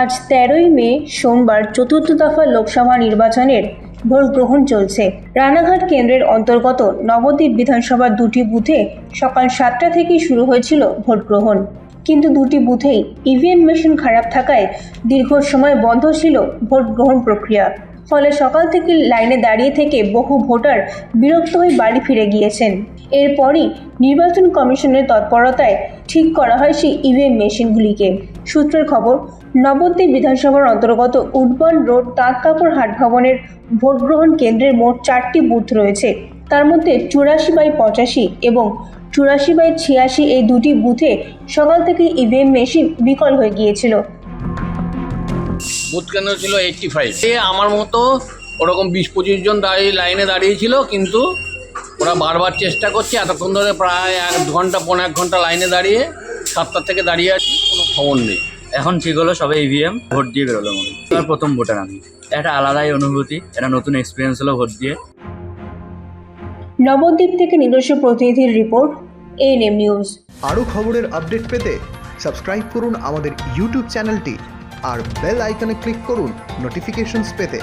আজ তেরোই মে, সোমবার চতুর্থ দফা লোকসভা নির্বাচনের ভোট গ্রহণ চলছে। রানাঘাট কেন্দ্রের অন্তর্গত নবদ্বীপ বিধানসভার দুটি বুথে সকাল সাতটা থেকেই শুরু হয়েছিল ভোট গ্রহণ। কিন্তু দুটি বুথেই ইভিএম মেশিন খারাপ থাকায় দীর্ঘ সময় বন্ধ ছিল ভোট গ্রহণ প্রক্রিয়া। ফলে সকাল থেকে লাইনে দাঁড়িয়ে থেকে বহু ভোটার বিরক্ত হয়ে বাড়ি ফিরে গিয়েছেন। এরপরই নির্বাচন কমিশনের তৎপরতায় ঠিক করা হয় সেই ইভিএম মেশিনগুলিকে। সূত্রের খবর, নবদ্বীপ বিধানসভার অন্তর্গত উডবান রোড তাঁত কাপড় হাট ভবনের ভোটগ্রহণ কেন্দ্রের মোট চারটি বুথ রয়েছে। তার মধ্যে চুরাশি বাই পঁচাশি এবং চুরাশি বাই ছিয়াশি এই দুটি বুথে সকাল থেকে ইভিএম মেশিন বিকল হয়ে গিয়েছিল। বুথ কেন্দ্র ছিল এইটটি ফাইভ আমার মতো ওরকম বিশ পঁচিশ জন দাঁড়িয়ে লাইনে দাঁড়িয়েছিল কিন্তু ওরা বারবার চেষ্টা করছে এতক্ষণ ধরে প্রায় এক ঘণ্টা পনেরো এক ঘণ্টা লাইনে দাঁড়িয়ে সাতটা থেকে দাঁড়িয়ে আছি কোনো খবর নেই। এখন ঠিক হলো সবাই ইভিএম ভোট দিয়ে বেরোলো আমার প্রথম ভোটার আমি। একটা আলাদাই অনুভূতি একটা নতুন এক্সপিরিয়েন্স হলো ভোট দিয়ে। নবদ্বীপ থেকে নিজস্ব প্রতিনিধির রিপোর্ট এএনএম নিউজ আরও খবরের আপডেট পেতে সাবস্ক্রাইব করুন আমাদের ইউটিউব চ্যানেলটি আর বেল আইকনে ক্লিক করুন নোটিফিকেশনস পেতে।